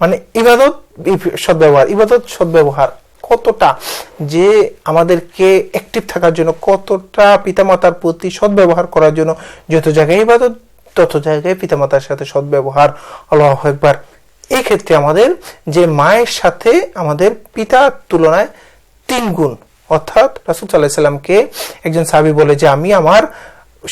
মানে ইবাদত সদ্ব্যবহার ইবাদত, সদ্ব্যবহার কতটা যে আমাদেরকে অ্যাক্টিভ থাকার জন্য, কতটা পিতামাতার প্রতি সদ্ব্যবহার করার জন্য, যত জায়গায় ইবাদত, তত জায়গায় পিতামাতার সাথে সদ্ব্যবহার। আল্লাহ একবার এই ক্ষেত্রে আমাদের যে মায়ের সাথে আমাদের পিতার তুলনায় তিন গুণ, অর্থাৎ রাসুল সাল্লাহ সাল্লামকে একজন সাবি বলে যে, আমি আমার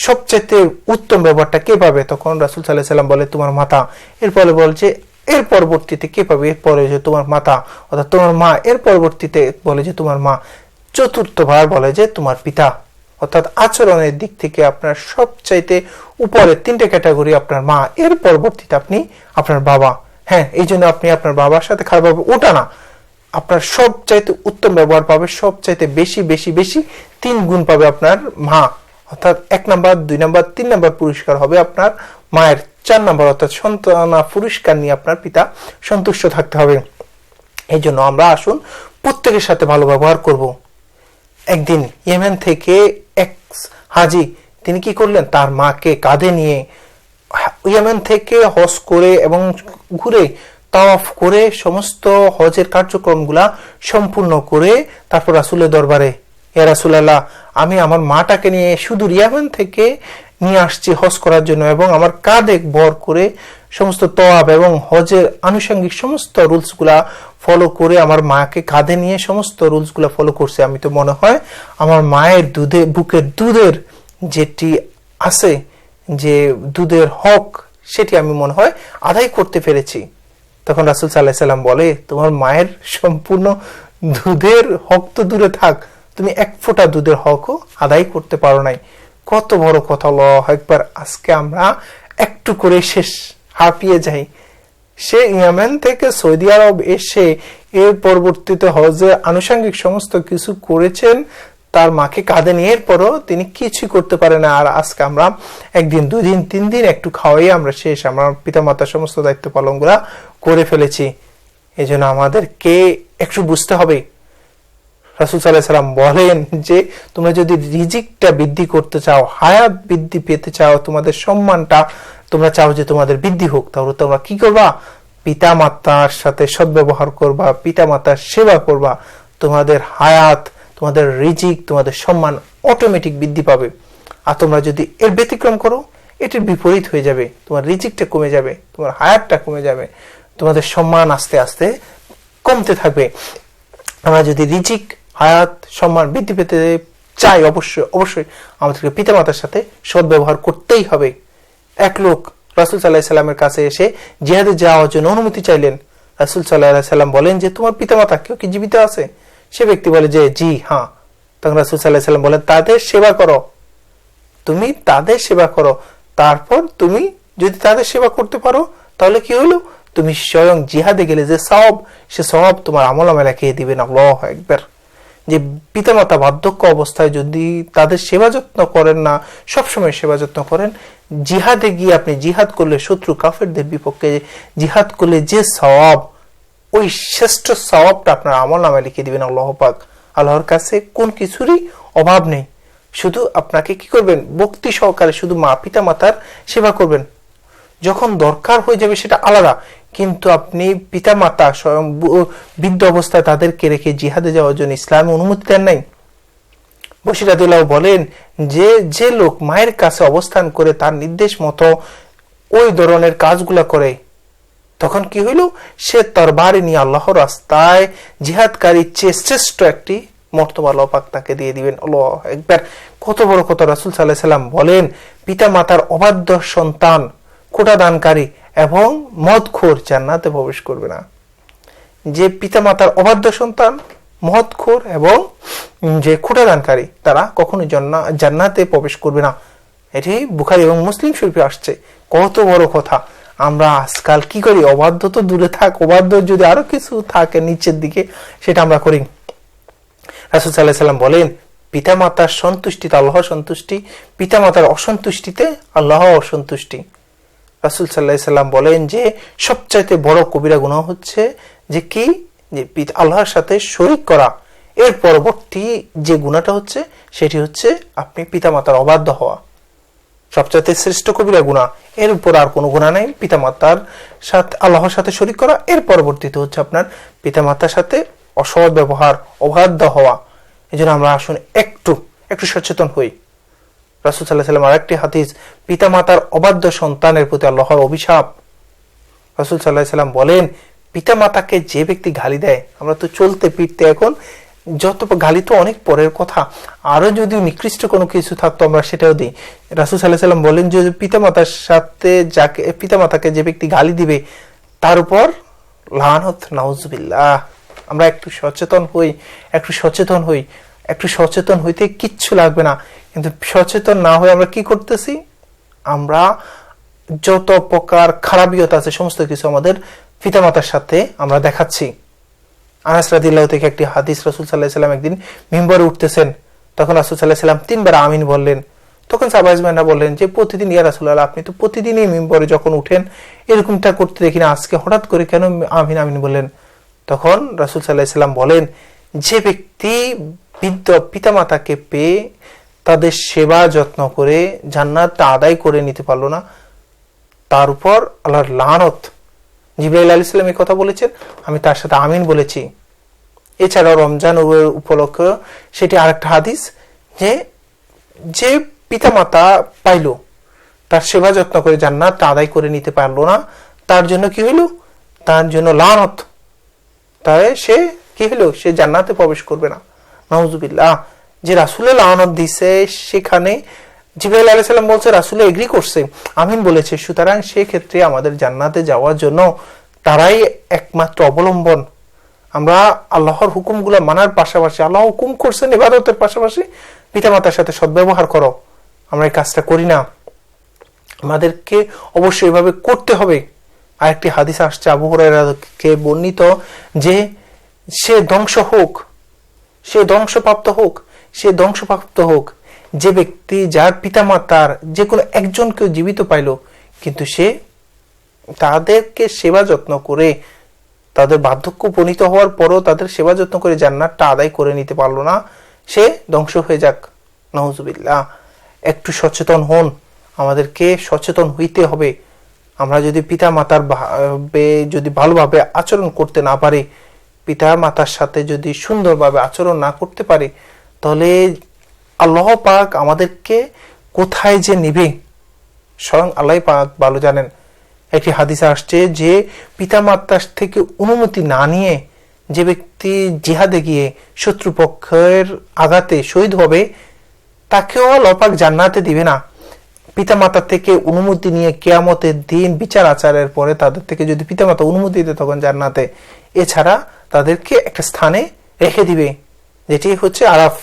সবচেয়ে উত্তম ব্যবহারটা কে পাবে? তখন রাসুল সাল্লাহ সাল্লাম বলে, তোমার মাতা। এরপরে বলছে এর পরবর্তীতে কে পাবে? এর পরে যে তোমার মাতা, অর্থাৎ তোমার মা, এর পরবর্তীতে বলে যে তোমার মা চতুর্থবার বলে যে তোমার পিতা। অর্থাৎ আচরণের দিক থেকে আপনার সবচাইতে উপরে তিনটে ক্যাটাগরি আপনার মা, এর পরবর্তীতে আপনি আপনার বাবা। হ্যাঁ এই জন্য আপনি আপনার বাবার সাথে খারাপ ওটা না। আপনার সবচাইতে উত্তম ব্যবহার পাবে, সবচাইতে বেশি বেশি বেশি তিন গুণ পাবে আপনার মা। অর্থাৎ এক নাম্বার, দুই নাম্বার, তিন নাম্বার পুরস্কার হবে আপনার মায়ের চার নাম্বার অর্থাৎ সন্তানা পুরস্কার নিয়ে আপনার পিতা সন্তুষ্ট থাকতে হবে। এই জন্য আমরা আসুন প্রত্যেকের সাথে ভালো ব্যবহার করব। একদিন ইয়েমেন থেকে এক হাজি, তিনি কি করলেন? তার মাকে কাঁধে নিয়ে ইয়েমেন থেকে হজ করে এবং ঘুরে তাওয়াফ করে সমস্ত হজের কার্যক্রমগুলা সম্পূর্ণ করে তারপর রাসুলের দরবারে, ইয়া রাসুলাল্লাহ, আমি আমার মাটাকে নিয়ে শুধু ইয়ামেন থেকে নিয়ে আসছি হজ করার জন্য এবং আমার কাঁধে বর করে সমস্ত তোয়াব এবং হজের আনুষঙ্গিক সমস্ত রুলসগুলা ফলো করে আমার মাকে কাঁধে নিয়ে সমস্ত রুলসগুলা ফলো করছে। আমি তো মনে হয় আমার মায়ের দুধে, বুকের দুধের যেটি আছে, যে দুধের হক, সেটি আমি মনে হয় আদায় করতে পেরেছি। তখন রাসুল সাল্লাহ সাল্লাম বলে, তোমার মায়ের সম্পূর্ণ দুধের হক তো দূরে থাক, তুমি এক ফোঁটা দুধের হকও আদায় করতে পারো নাই। কত বড় কথা ল একবার আজকে আমরা একটু করে শেষ, হাঁপিয়ে যাই। সে ইয়ামেন থেকে সৌদি আরব এসে এর পরবর্তীতে হজে আনুষঙ্গিক সমস্ত কিছু করেছেন, তার মাকে কাঁধে নিয়ে পরও তিনি কিছু করতে পারে না। আর আজকে আমরা একদিন দুই দিন তিন দিন একটু খাওয়াই আমরা শেষ। আমরা পিতামাতার সমস্ত দায়িত্ব পালন করে ফেলেছি। এই জন্য আমাদেরকে একটু বুঝতে হবে রাসুল সাল্লাহ সাল্লাম বলেন যে, তোমরা যদি রিজিকটা বৃদ্ধি করতে চাও, হায়াত বৃদ্ধি পেতে চাও, তোমাদের সম্মানটা তোমরা চাও যে তোমাদের বৃদ্ধি হোক, তাহলে তোমরা কি করবা? পিতা মাতার সাথে সদ্ব্যবহার করবা পিতা মাতার সেবা করবা। তোমাদের হায়াত, তোমাদের রিজিক, তোমাদের সম্মান অটোমেটিক বৃদ্ধি পাবে। আর তোমরা যদি এর ব্যতিক্রম করো, এটির বিপরীত হয়ে যাবে। তোমার রিজিকটা কমে যাবে, তোমার হায়াতটা কমে যাবে, তোমাদের সম্মান আস্তে আস্তে কমতে থাকবে। আমরা যদি রিজিক হায়াত, সম্মান বৃদ্ধি পেতে চাই অবশ্যই অবশ্যই আমাদেরকে পিতামাতার সাথে সদ্ব্যবহার করতেই হবে। এক লোক রাসুল সাল্লাহ সাল্লামের কাছে এসে জিহাদে যাওয়ার জন্য অনুমতি চাইলেন। রাসুল সাল্লাহ সাল্লাম বলেন যে, তোমার পিতামাতা কেউ কি জীবিত আছে? সে ব্যক্তি বলে যে, জি হ্যাঁ। তখন রাসুল সাল্লাহ সাল্লাম বলেন, তাদের সেবা করো। তুমি তাদের সেবা করো। তারপর তুমি যদি তাদের সেবা করতে পারো, তাহলে কি হলো? তুমি স্বয়ং জিহাদে গেলে যে সব সে সব তোমার আমল খেয়ে দিবে না একবার যে পিতামাতা বার্ধক্য অবস্থায় যদি তাদের সেবা যত্ন করেন না, সবসময় সেবা যত্ন করেন, জিহাদে গিয়ে আপনি জিহাদ করলে শত্রু কাফেরদের বিপক্ষে জিহাদ করলে যে সওয়াব, ওই শ্রেষ্ঠ সওয়াবটা আপনার আমল নামে লিখে দিবেন আল্লাহ পাক। আল্লাহর কাছে কোন কিছুরই অভাব নেই। শুধু আপনাকে কি করবেন? ভক্তি সহকারে শুধু মা পিতা মাতার সেবা করবেন। যখন দরকার হয়ে যাবে সেটা আলাদা। কিন্তু আপনি পিতা মাতা স্বয়ং বৃদ্ধ অবস্থায় তাদেরকে রেখে জিহাদে যাওয়ার জন্য ইসলামে অনুমতি দেন নাই। বসিরাদুল্লাহ বলেন, যে যে লোক মায়ের কাছে অবস্থান করে তার নির্দেশ মতো ওই ধরনের কাজগুলা করে, তখন কি হইল? সে তরবারি নিয়ে আল্লাহর রাস্তায় জিহাদকারী চেয়ে শ্রেষ্ঠ একটি মর্তবা লপাক তাকে দিয়ে দিবেন। আল্লাহ একবার কত বড় কত রাসুল সাল্লাহ সাল্লাম বলেন পিতা মাতার অবাধ্য সন্তান কোটা দানকারী এবং মদখোর জান্নাতে প্রবেশ করবে না। যে পিতামাতার অবাধ্য সন্তান, মদখোর এবং যে খুঁটাদানকারী তারা কখনো জান্নাতে প্রবেশ করবে না। এটি বুখারি এবং মুসলিম শরীফে আসছে। কত বড় কথা। আমরা আজকাল কি করি? অবাধ্য তো দূরে থাক, অবাধ্য যদি আরও কিছু থাকে নিচের দিকে, সেটা আমরা করি। রাসুল সাল্লাহ সাল্লাম বলেন, পিতামাতার সন্তুষ্টিতে আল্লাহ সন্তুষ্টি, পিতামাতার অসন্তুষ্টিতে আল্লাহ অসন্তুষ্টি। রাসুল সাল্লাহ সাল্লাম বলেন যে, সবচাইতে বড় কবিরা গুণা হচ্ছে যে কি? যে আল্লাহর সাথে শরিক করা। এর পরবর্তী যে গুণাটা হচ্ছে, সেটি হচ্ছে আপনি পিতামাতার অবাধ্য হওয়া। সবচাইতে শ্রেষ্ঠ কবিরা গুণা এর উপর আর কোনো গুণা নেই। পিতামাতার সাথে, আল্লাহর সাথে শরিক করা। এর পরবর্তীতে হচ্ছে আপনার পিতামাতার সাথে অসৎ ব্যবহার, অবাধ্য হওয়া। এই আমরা আসুন একটু একটু সচেতন হই। রাসুল সাল্লাহ সাল্লাম আরেকটি হাদিস, পিতামাতার অবাধ্য সন্তানের প্রতি আল্লাহর অভিশাপ। রাসুল সাল্লাহ সাল্লাম বলেন, পিতামাতাকে যে ব্যক্তি গালি দেয়, আমরা তো চলতে ফিরতে এখন যত গালি তো অনেক পরের কথা আরও যদি নিকৃষ্ট কোনো কিছু থাকতো আমরা সেটাও দিই। রাসুল সাল্লাহ সাল্লাম বলেন যে পিতামাতার সাথে যাকে, পিতামাতাকে যে ব্যক্তি গালি দিবে, তার উপর লানত, নাউজবিল্লাহ। আমরা একটু সচেতন হই, একটু সচেতন হই। একটু সচেতন হইতে কিচ্ছু লাগবে না। কিন্তু সচেতন না হয়ে আমরা কি করতেছি? আমরা যত প্রকার খারাপিয়ত আছে, সমস্ত কিছু আমাদের পিতামাতার সাথে আমরা দেখাচ্ছি। আনাস রাদিল্লাহ থেকে একটি হাদিস রসুল সাল্লাহ সাল্লাম একদিন মিম্বরে উঠতেছেন। তখন রাসুল সাল্লাহ সাল্লাম তিনবার আমিন বললেন। তখন সাবাইজমানরা বললেন যে, প্রতিদিন ইয়া রাসুল্লাহ আপনি তো প্রতিদিনই মিম্বরে যখন উঠেন, এরকমটা করতে দেখি না, আজকে হঠাৎ করে কেন আমিন আমিন বললেন? তখন রাসুল সাল্লাহ সাল্লাম বলেন, যে ব্যক্তি বৃদ্ধ পিতামাতাকে পেয়ে তাদের সেবা যত্ন করে জান্নাতটা আদায় করে নিতে পারল না। তার উপর আল্লাহর লানত। জিব্রাইল আলী ইসলাম এই কথা বলেছেন, আমি তার সাথে আমিন বলেছি। এছাড়াও রমজান উপলক্ষ সেটি আরেকটা হাদিস যে যে পিতামাতা পাইল, তার সেবা যত্ন করে জান্নাত আদায় করে নিতে পারল না, তার জন্য কি হইল? তার জন্য লানত। তাই সে কি হলো সে জান্নাতে প্রবেশ করবে না। নজুবিল্লাহ যে রাসুলের লানত দিছে সেখানে জিব্রাইল আলাইহিস সালাম বলছে, রাসুল এগ্রি করছে। আমিন বলেছে, সুতরাং সেক্ষেত্রে আমাদের জান্নাতে যাওয়ার জন্য তারাই একমাত্র অবলম্বন। আমরা আল্লাহর হুকুমগুলো মানার পাশাপাশি, আল্লাহ হুকুম করছেন ইবাদতের পাশাপাশি, পিতামাতার সাথে সদ্ব্যবহার করো। আমরা এই কাজটা করি না। আমাদেরকে অবশ্যই এভাবে করতে হবে। আরেকটি হাদিস আসছে, আবু হুরায়রাকে বর্ণিত যে সে ধ্বংস হোক সে ধ্বংসপ্রাপ্ত হোক, সে ধ্বংসপ্রাপ্ত হোক, যে ব্যক্তি, যার পিতামাতার যে কোনো একজনকে জীবিত পাইল, কিন্তু সে তাদেরকে সেবা যত্ন করে, তাদের বার্ধক্য উপনীত হওয়ার পরও তাদের সেবা যত্ন করে জান্নাতটা আদায় করে নিতে পারল না, সে ধ্বংস হয়ে যাক। নজুবিল্লাহ একটু সচেতন হন। আমাদেরকে সচেতন হইতে হবে। আমরা যদি পিতা মাতার যদি ভালোভাবে আচরণ করতে না পারি পিতা মাতার সাথে যদি সুন্দরভাবে আচরণ না করতে পারি, তাহলে আল্লাহ পাক আমাদেরকে কোথায় যে নিবে? স্বয়ং আল্লাহ পাক ভালো জানেন। একটি হাদিসে আসছে যে পিতামাতার থেকে অনুমতি না নিয়ে যে ব্যক্তি জিহাদে গিয়ে শত্রুপক্ষের আঘাতে শহীদ হবে, তাকেও লপাক জান্নাতে দিবে না। পিতামাতা থেকে অনুমতি নিয়ে কেয়ামতের দিন বিচার আচারের পরে তাদের থেকে যদি পিতামাতা অনুমতি দিতে তখন জান্নাতে। এছাড়া তাদেরকে একটা স্থানে রেখে দিবে যেটি হচ্ছে আরাফ।